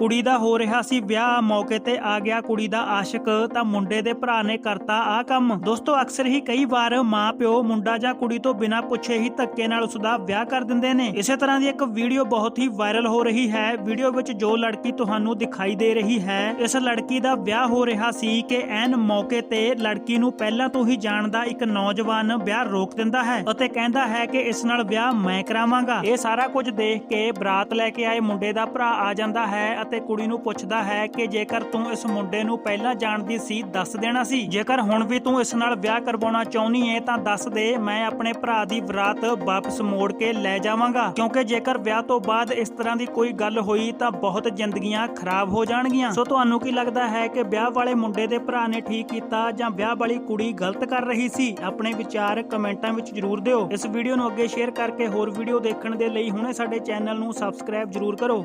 ਕੁੜੀ ਦਾ ਹੋ ਰਿਹਾ ਸੀ ਵਿਆਹ। ਮੌਕੇ ਤੇ ਆ ਗਿਆ ਕੁੜੀ ਦਾ ਆਸ਼ਿਕ। ਤਾਂ ਮੁੰਡੇ ਦੇ ਭਰਾ ਨੇ ਕਰਤਾ ਆ ਕੰਮ। ਦੋਸਤੋ, ਅਕਸਰ ਹੀ ਕਈ ਵਾਰ ਮਾਂ ਪਿਓ ਮੁੰਡਾ ਜਾਂ ਕੁੜੀ ਤੋਂ ਬਿਨਾਂ ਪੁੱਛੇ ਹੀ ਧੱਕੇ ਨਾਲ ਉਸ ਦਾ ਵਿਆਹ ਕਰ ਦਿੰਦੇ ਨੇ। ਇਸੇ ਤਰ੍ਹਾਂ ਦੀ ਇੱਕ ਵੀਡੀਓ ਬਹੁਤ ਹੀ ਵਾਇਰਲ ਹੋ ਰਹੀ ਹੈ। ਵੀਡੀਓ ਵਿੱਚ ਜੋ ਲੜਕੀ ਤੁਹਾਨੂੰ ਦਿਖਾਈ ਦੇ ਰਹੀ ਹੈ, ਇਸ ਲੜਕੀ ਦਾ ਵਿਆਹ ਹੋ ਰਿਹਾ ਸੀ ਕਿ ਐਨ ਮੌਕੇ ਤੇ ਲੜਕੀ ਨੂੰ ਪਹਿਲਾਂ ਤੋਂ ਹੀ ਜਾਣਦਾ ਇੱਕ ਨੌਜਵਾਨ ਵਿਆਹ ਰੋਕ ਦਿੰਦਾ ਹੈ ਅਤੇ ਕਹਿੰਦਾ ਹੈ ਕਿ ਇਸ ਨਾਲ ਵਿਆਹ ਮੈਂ ਕਰਾਵਾਂਗਾ। ਇਹ ਸਾਰਾ ਕੁਝ ਦੇਖ ਕੇ ਬਰਾਤ ਲੈ ਕੇ ਆਏ ਮੁੰਡੇ ਦਾ ਭਰਾ ਆ ਜਾਂਦਾ ਹੈ ਅਤੇ ਕੁੜੀ ਨੂੰ ਪੁੱਛਦਾ ਹੈ ਕਿ ਜੇਕਰ ਤੂੰ ਇਸ ਮੁੰਡੇ ਨੂੰ ਪਹਿਲਾਂ ਜਾਣਦੀ ਸੀ, ਦੱਸ ਦੇਣਾ ਸੀ। ਜੇਕਰ ਹੁਣ ਵੀ ਤੂੰ ਇਸ ਨਾਲ ਵਿਆਹ ਕਰਵਾਉਣਾ ਚਾਹੁੰਦੀ ਏ, ਤਾਂ ਦੱਸ ਦੇ, ਮੈਂ ਆਪਣੇ ਭਰਾ ਦੀ ਬਰਾਤ ਵਾਪਸ ਮੋੜ ਕੇ ਲੈ ਜਾਵਾਂਗਾ। ਕਿਉਂਕਿ ਜੇਕਰ ਵਿਆਹ ਤੋਂ ਬਾਅਦ ਇਸ ਤਰ੍ਹਾਂ ਦੀ ਕੋਈ ਗੱਲ ਹੋਈ, ਤਾਂ ਬਹੁਤ ਜ਼ਿੰਦਗੀਆਂ ਖਰਾਬ ਹੋ ਜਾਣਗੀਆਂ। ਸੋ ਤੁਹਾਨੂੰ ਕੀ ਲੱਗਦਾ ਹੈ ਕਿ ਵਿਆਹ ਵਾਲੇ ਮੁੰਡੇ ਦੇ ਭਰਾ ਨੇ ਠੀਕ ਕੀਤਾ ਜਾਂ ਵਿਆਹ ਵਾਲੀ ਕੁੜੀ ਗਲਤ ਕਰ ਰਹੀ ਸੀ? ਆਪਣੇ ਵਿਚਾਰ ਕਮੈਂਟਾਂ ਵਿੱਚ ਜਰੂਰ ਦਿਓ। ਇਸ ਵੀਡੀਓ ਨੂੰ ਅੱਗੇ ਸ਼ੇਅਰ ਕਰਕੇ ਹੋਰ ਵੀਡੀਓ ਦੇਖਣ ਦੇ ਲਈ ਹੁਣੇ ਸਾਡੇ ਚੈਨਲ ਨੂੰ ਸਬਸਕ੍ਰਾਈਬ ਜਰੂਰ ਕਰੋ।